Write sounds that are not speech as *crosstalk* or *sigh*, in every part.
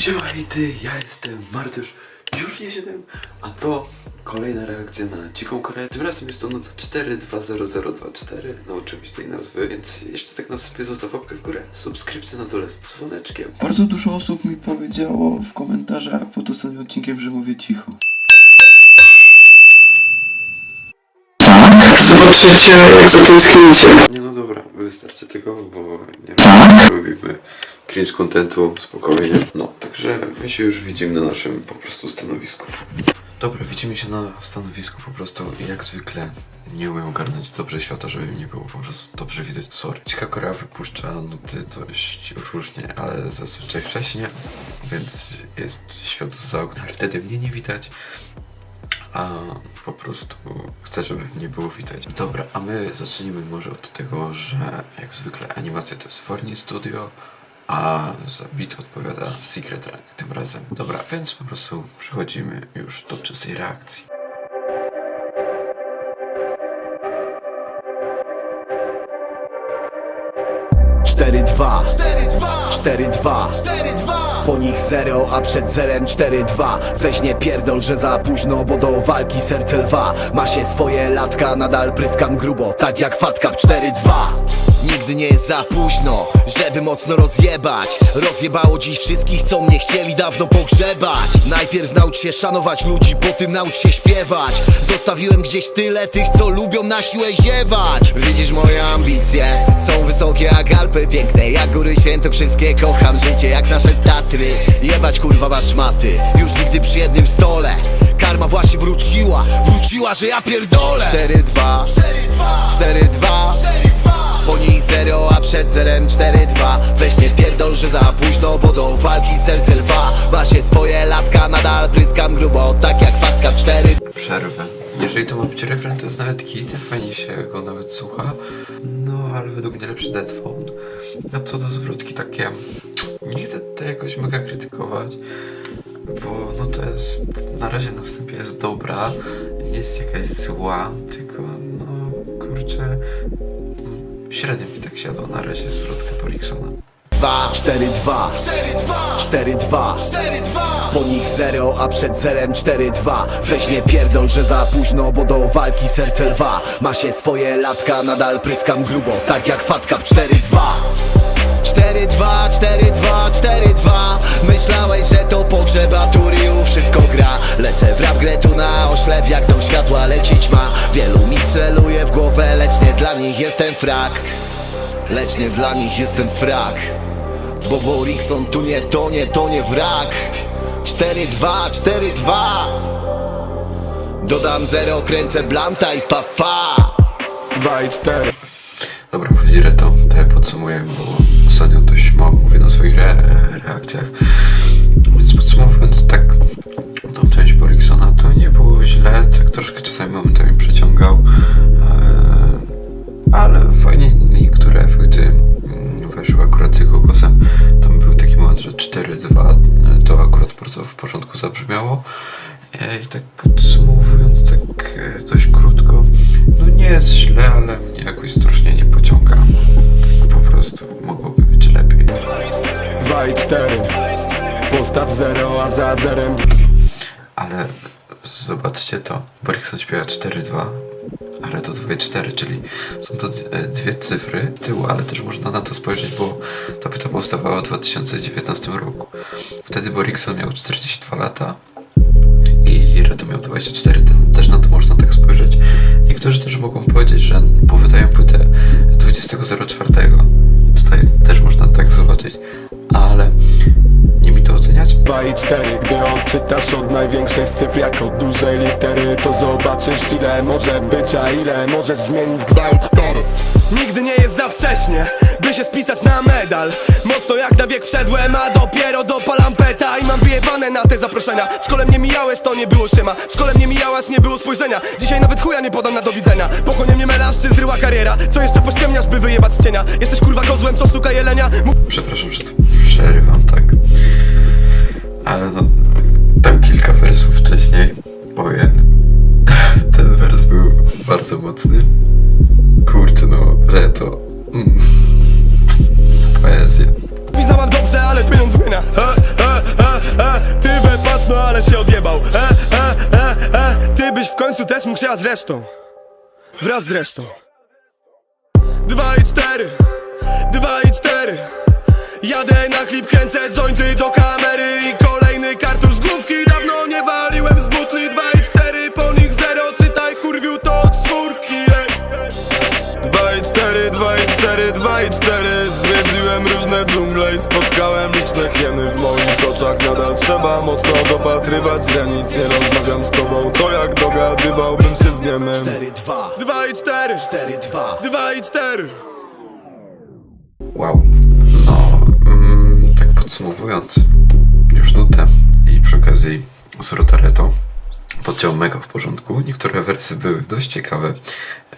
Siema ty, ja jestem Martysz, już nie 7, a to kolejna reakcja na Dziką Koreę. Tym razem jest to noc 420024, nauczyłem się tej nazwy, więc jeszcze tak na wstępie zostaw łapkę w górę, subskrypcję na dole z dzwoneczkiem. Bardzo dużo osób mi powiedziało w komentarzach pod ostatnim odcinkiem, że mówię cicho. Zobaczycie, jak za to jest cringe. Nie no dobra, wystarczy tego, bo nie lubimy cringe contentu, spokojnie. No, także my się już widzimy na naszym po prostu stanowisku. Dobra, widzimy się na stanowisku po prostu i jak zwykle nie umiem ogarnąć dobrze świata, żeby mnie było po prostu dobrze widać. Sorry. Dzika Korea wypuszcza nuty dość różnie, ale zazwyczaj wcześniej, więc jest świat za oknem. Wtedy mnie nie widać a po prostu chcę, żeby nie było widać. Dobra, a my zacznijmy może od tego, że jak zwykle animacja to jest Forni Studio, a za beat odpowiada Secret Rank tym razem. Dobra, więc po prostu przechodzimy już do czystej reakcji. Cztery dwa, cztery dwa, Po nich zero, a przed zerem cztery dwa. Weź nie pierdol, że za późno, bo do walki serce lwa. Ma się swoje latka, nadal pryskam grubo Tak jak fatka 4-2 Nigdy nie jest za późno, żeby mocno rozjebać. Rozjebało dziś wszystkich, co mnie chcieli dawno pogrzebać. Najpierw naucz się szanować ludzi, potem naucz się śpiewać. Zostawiłem gdzieś tyle tych, co lubią na siłę ziewać. Widzisz moje ambicje, są wysokie jak Alpy Piękne jak góry świętokrzyskie, kocham życie jak nasze Tatry. Jebać kurwa was szmaty, już nigdy przy jednym stole. Karma właśnie wróciła, wróciła, że ja pierdolę. 4-2, 4-2 po a przed zerem 4-2 Weź nie że za późno, bo do walki serce lwa swoje latka, nadal pryskam grubo Tak jak fatka 4 Przerwę. Jeżeli to ma być refren, to jest nawet kit, fajnie się go nawet słucha. No, ale według mnie lepszy Dead Phone. A co do zwrotki takie... Nie chcę tutaj jakoś mega krytykować, bo no to jest... Na razie na wstępie jest dobra, nie jest jakaś zła, tylko no kurczę... Średnio mi tak siadła na razie zwrotka Poliksona. 2 4-2 4-2 Po nich zero, a przed zerem 4-2 Weź nie pierdol, że za późno, bo do walki serce lwa. Ma się swoje latka, nadal pryskam grubo Tak jak fatka. 4-2 4-2, 4-2, 4-2 Myślałeś, że to pogrzeb, a tu Ryu wszystko gra. Lecę w rap grę tu na oślep, jestem frak. Lecz nie dla nich jestem frak. Bo Borikson tu nie tonie, to nie wrak. 4-2, 4-2 Dodam zero, kręcę blanta i papa 2 i 4 Dobra, wchodzi Reto, to ja podsumuję, bo ostatnio dość mało mówię na swoich re reakcjach. Więc podsumowując tak tą część Boriksona, to nie było źle, tak troszkę czasami momentami przeciągał, 4 Postaw 0, a za zerem Ale zobaczcie to, Borikson śpiewa 4-2, ale to 2 i 4, czyli są to e, dwie cyfry tyłu, ale też można na to spojrzeć, bo ta płyta powstawała w 2019 roku. Wtedy Borikson miał 42 lata i Reto miał 24, te- też na to można tak spojrzeć. Niektórzy też mogą powiedzieć, że bo wydają płytę 20.04. 2 i 4 Gdy odczytasz od największej z cyfr jak od dużej litery To zobaczysz ile może być, a ile możesz zmienić w gwałt. Nigdy nie jest za wcześnie, by się spisać na medal. Mocno jak na wiek wszedłem, a dopiero dopalam peta. I mam wyjebane na te zaproszenia. W szkole mnie mijałeś, to nie było siema. W szkole mnie mijałaś, nie było spojrzenia. Dzisiaj nawet chuja nie podam na do widzenia. Pochłonie mnie melasz, czy zryła kariera? Co jeszcze pościemniasz, by wyjebać z cienia? Jesteś kurwa kozłem, co szuka jelenia? Mów Przepraszam, że to przerywam. Ale no, tam kilka wersów wcześniej. Ojej. *laughs* Ten wers był bardzo mocny. Kurczę, no, Reto. Mm. *laughs* Poezja. Znałam dobrze, ale pieniądz zmienia he, he, he. ale się odjebał E, e, e, e Ty byś w końcu też mógł się, a zresztą Wraz z resztą Dwa i cztery Dwa i cztery Jadę na klip, kręcę jointy do nadal trzeba mocno dopatrywać źrenic Nie rozmawiam z tobą, to jak dogadywałbym się z niemem 4-2 Dwa. I cztery, 4-2 dwa. I cztery. Wow. No, mm, tak podsumowując już nutę i przy okazji z Rotareto podciął mega w porządku. Niektóre wersy były dość ciekawe,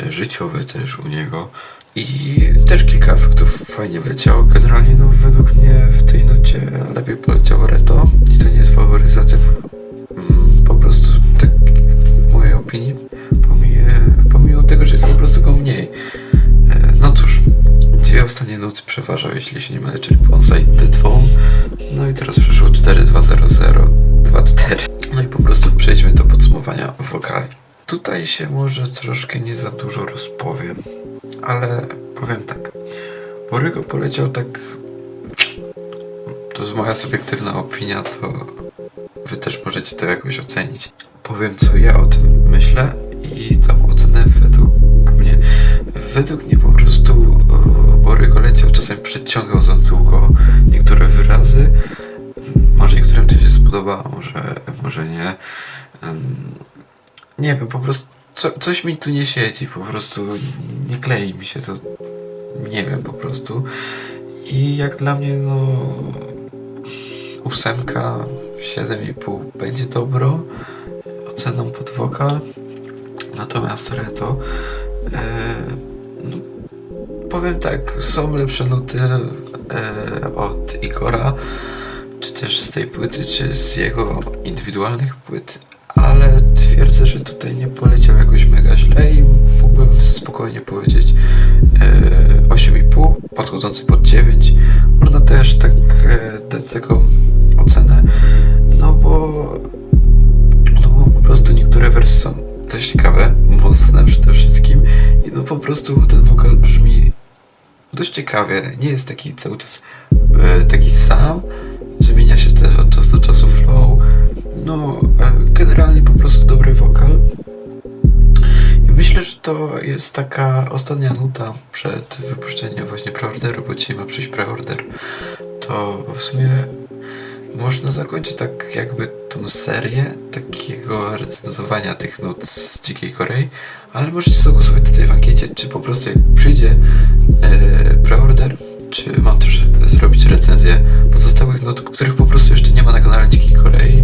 e, życiowe też u niego i też kilka efektów fajnie wleciało. Generalnie no według mnie w tej nucie lepiej poleciało Reto i to nie jest faworyzacja, mm, po prostu tak w mojej opinii, pomimo, tego, że jest po prostu go mniej. E, No cóż, dwie ostatnie nuty przeważał, jeśli się nie mylę, czyli Ponsa i D2. No i teraz przeszło 4, 2, 0, 0, 2, 4. No i po prostu przejdźmy do podsumowania wokali. Tutaj się może troszkę nie za dużo rozpowiem, ale powiem tak. Borygo poleciał tak... To jest moja subiektywna opinia, to wy też możecie to jakoś ocenić. Powiem, co ja o tym myślę i tą ocenę według mnie. Według mnie po prostu e, Borygo leciał, czasem przeciągał za długo niektóre wyrazy. Może niektórym to się spodoba, może, może nie. Nie wiem, po prostu co, coś mi tu nie siedzi, po prostu nie klei mi się to. Nie wiem, po prostu. I jak dla mnie, no ósemka, 7,5 będzie dobro oceną pod wokal. Natomiast Reto e, no, powiem tak, są lepsze nuty e, od Igora, czy też z tej płyty, czy z jego indywidualnych płyt, ale twierdzę, że tutaj nie poleciał jakoś mega źle i mógłbym spokojnie powiedzieć e, 8,5, podchodzący pod 9. Można też tak e, dać taką ocenę, no bo no bo po prostu niektóre wersy są dość ciekawe, *laughs* mocne przede wszystkim i no po prostu ten wokal brzmi dość ciekawie, nie jest taki cały czas e, taki sam, jest taka ostatnia nuta przed wypuszczeniem właśnie preorderu, bo dzisiaj ma przyjść preorder, to w sumie można zakończyć tak jakby tą serię takiego recenzowania tych nut z Dzikiej Korei, ale możecie zagłosować tutaj w ankiecie, czy po prostu jak przyjdzie e, preorder, czy mam też zrobić recenzję pozostałych nut, których po prostu jeszcze nie ma na kanale Dzikiej Korei.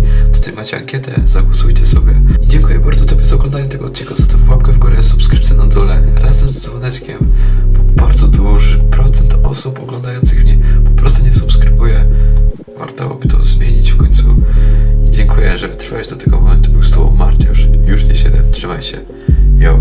Dzwoneczkiem, bo bardzo duży procent osób oglądających mnie po prostu nie subskrybuje. Warto by to zmienić w końcu. I dziękuję, że wytrwałeś do tego momentu. Był z tobą Martiusz. Już nie 7. Trzymaj się. Yo.